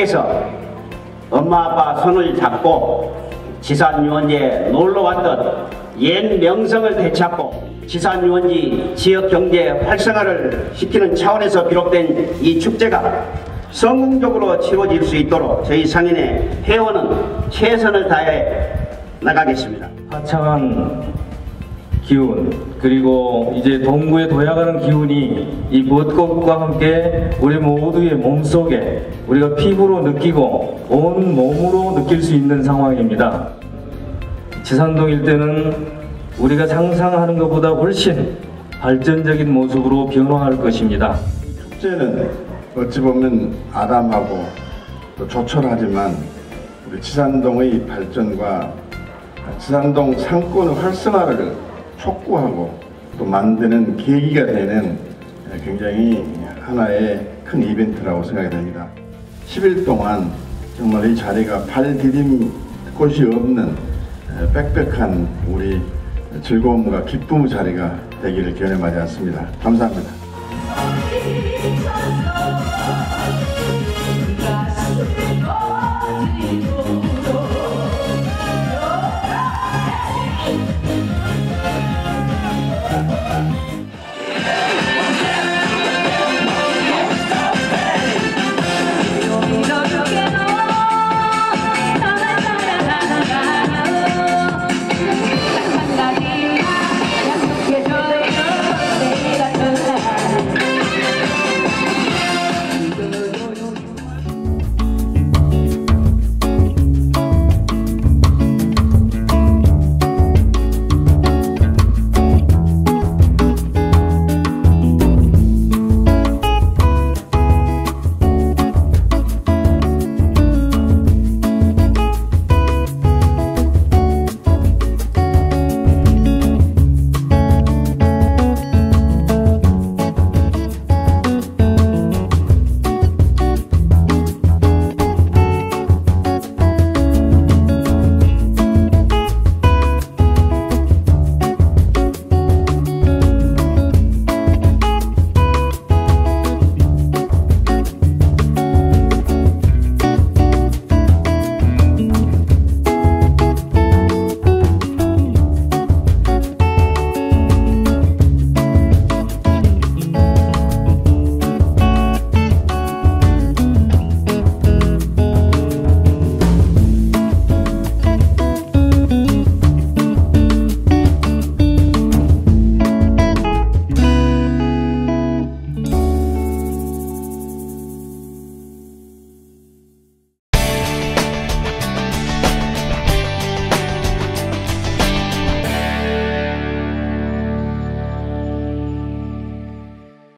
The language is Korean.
속에서 엄마 아빠 손을 잡고 지산 유원지에 놀러 왔던 옛 명성을 되찾고 지산 유원지 지역 경제 활성화를 시키는 차원에서 비롯된 이 축제가 성공적으로 치러질 수 있도록 저희 상인의 회원은 최선을 다해 나가겠습니다. 화창한 기운 그리고 이제 동구에 도약하는 기운이 이 벚꽃과 함께 우리 모두의 몸속에 우리가 피부로 느끼고 온 몸으로 느낄 수 있는 상황입니다. 지산동 일대는 우리가 상상하는 것보다 훨씬 발전적인 모습으로 변화할 것입니다. 축제는 어찌 보면 아담하고 또 조촐하지만 우리 지산동의 발전과 지산동 상권의 활성화를 촉구하고 또 만드는 계기가 되는 굉장히 하나의 큰 이벤트라고 생각이 됩니다. 10일 동안 정말 이 자리가 발 디딤 곳이 없는 빽빽한 우리 즐거움과 기쁨의 자리가 되기를 기원해 마지 않습니다. 감사합니다. Bye.